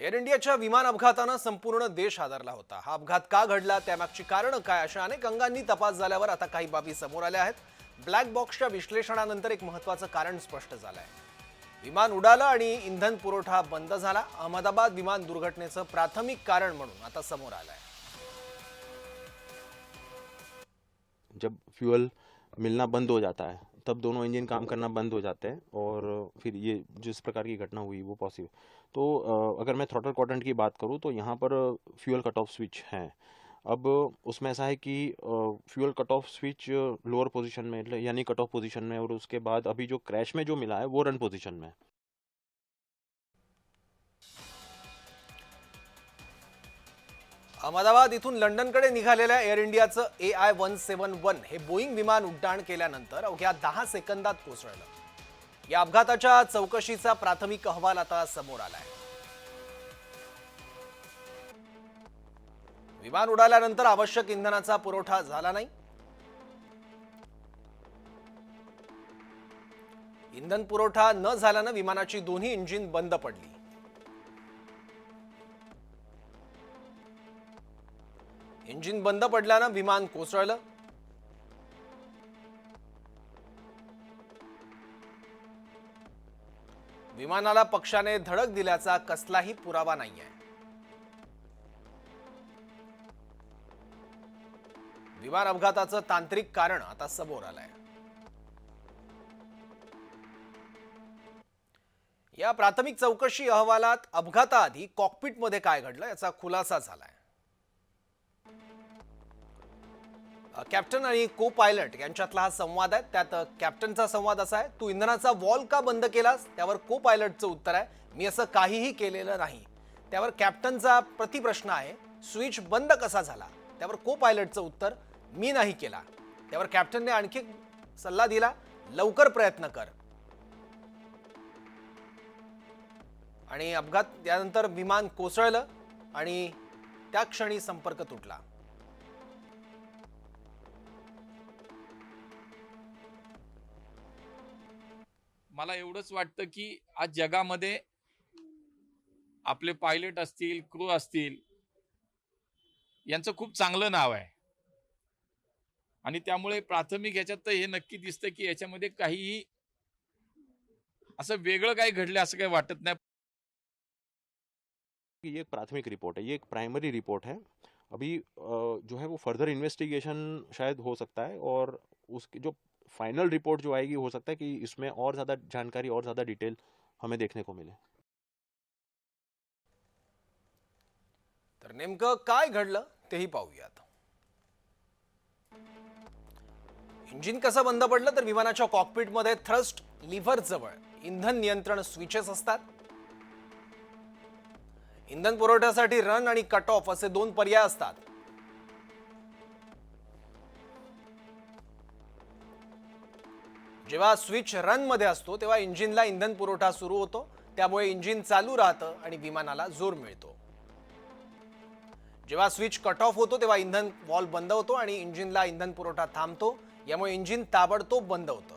Air इंडियाच्या विमान अपघातानं संपूर्ण देश हादरला होता. हा अपघात का घडला त्यामागची कारणं काय अशा अनेक अंगांनी तपास झाल्यावर आता काही बाबी समोर आल्या आहेत. ब्लॅक बॉक्सच्या विश्लेषणानंतर एक महत्वाचं कारण स्पष्ट झालं आहे विमान उडालं आणि इंधन पुरवठा बंद झाला. अहमदाबाद विमान दुर्घटनेचं प्राथमिक कारण म्हणून आता समोर आलं आहे जब फ्यूल मिलना बंद हो जाता है तब दोनों इंजन काम करना बंद हो जाते हैं और फिर ये जिस प्रकार की घटना हुई वो पॉसिबल। तो अगर मैं थ्रोटल क्वाड्रेंट की बात करूँ तो यहाँ पर फ्यूल कट ऑफ़ स्विच हैं। अब उसमें ऐसा है कि fuel cut off switch lower position में यानी कट ऑफ़ पोजीशन में और उसके बाद अभी जो क्रैश में जो मिला है वो रन पोजीशन में अहमदाबाद इथून लंडनकडे निघालेल्या एअर इंडियाचं A I one seven one हे बोईंग विमान उड्डाण केल्यानंतर अवघ्या दहा सेकंदात कोसळलं. या अपघाताच्या चौकशीचा प्राथमिक अहवाल आता समोर आलाय. विमान उडाल्यानंतर आवश्यक इंधनाचा पुरवठा झाला नाही. इंधन पुरवठा न झाल्यानं विमानाची दोन्ही इंजिन बंद पडली. इंजिन बंद पडल्यानं विमान कोसळलं. विमानाला पक्षाने धडक दिल्याचा कसलाही पुरावा नाही आहे विमान अपघाताचं तांत्रिक कारण आता समोर आलंय. या प्राथमिक चौकशी अहवालात अपघाताआधी कॉकपिटमध्ये काय घडलं याचा खुलासा झालाय. कॅप्टन आणि को पायलट यांच्यातला हा संवाद आहे. त्यात कॅप्टनचा संवाद असा आहे तू इंधनाचा वॉल का बंद केलास? त्यावर को पायलटचं उत्तर आहे मी असं काहीही केलेलं नाही. त्यावर कॅप्टनचा प्रतिप्रश्न आहे स्विच बंद कसा झाला? त्यावर को पायलटचं उत्तर मी नाही केला. त्यावर कॅप्टनने आणखी सल्ला दिला लवकर प्रयत्न कर. आणि अपघात त्यानंतर विमान कोसळलं आणि त्या क्षणी संपर्क तुटला. मला एवढंच वाटतं की आज जगामध्ये आपले पायलट असतील क्रू असतील यांचं खूप चांगलं नाव आहे. आणि त्यामुळे प्राथमिक ह्याच्यात तर हे नक्की दिसतं की याच्यामध्ये काहीही असं वेगळं काही घडलं असं काही वाटत नाही. ये एक प्राथमिक रिपोर्ट है ये एक प्राइमरी रिपोर्ट है अभी जो है वो फर्दर इन्वेस्टिगेशन शायद हो सकता है और उसके जो फाइनल रिपोर्ट जो आएगी हो सकता है कि इसमें और ज़्यादा जानकारी और ज़्यादा डिटेल हमें देखने को मिले। तर नेमकं काय घडलं तेही पाहूयात इंजिन कसं बंद पडलं तर विमानाच्या कॉकपिटमध्ये थ्रस्ट लिव्हर जवळ इंधन नियंत्रण स्विचेस असतात. इंधन पुरवठ्यासाठी रन आणि कट ऑफ असे दोन पर्याय असतात. जेव्हा स्विच रनमध्ये असतो तेव्हा इंजिनला इंधन पुरवठा सुरू होतो. त्यामुळे इंजिन चालू राहतं आणि विमानाला जोर मिळतो. जेव्हा स्विच कट ऑफ होतो तेव्हा इंधन वॉल बंद होतो आणि इंजिनला इंधन पुरवठा थांबतो. यामुळे इंजिन ताबडतोब बंद होतं.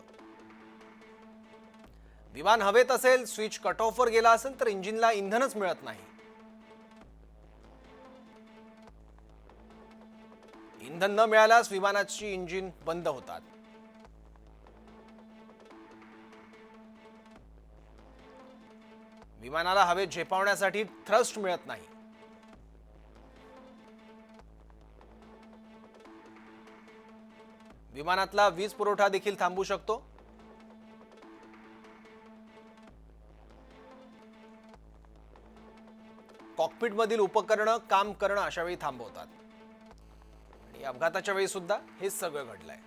विमान हवेत असेल स्विच कट ऑफवर गेला असेल तर इंजिनला इंधनच मिळत नाही. इंधन न मिळाल्यास विमानाची इंजिन बंद होतात. विमानाला हवेत झेपावण्यासाठी थ्रस्ट मिळत नाही. विमानातला वीज पुरवठा देखील थांबू शकतो. कॉकपिटमधील उपकरणं काम करणं अशा वेळी थांबवतात. आणि अपघाताच्या वेळी सुद्धा हे सगळं घडलंय.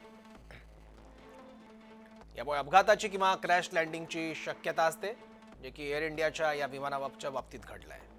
यामुळे अपघाताची किंवा क्रॅश लँडिंगची शक्यता असते. जे की एअर इंडियाच्या या विमानाबाबतच्या बाबतीत घडलं आहे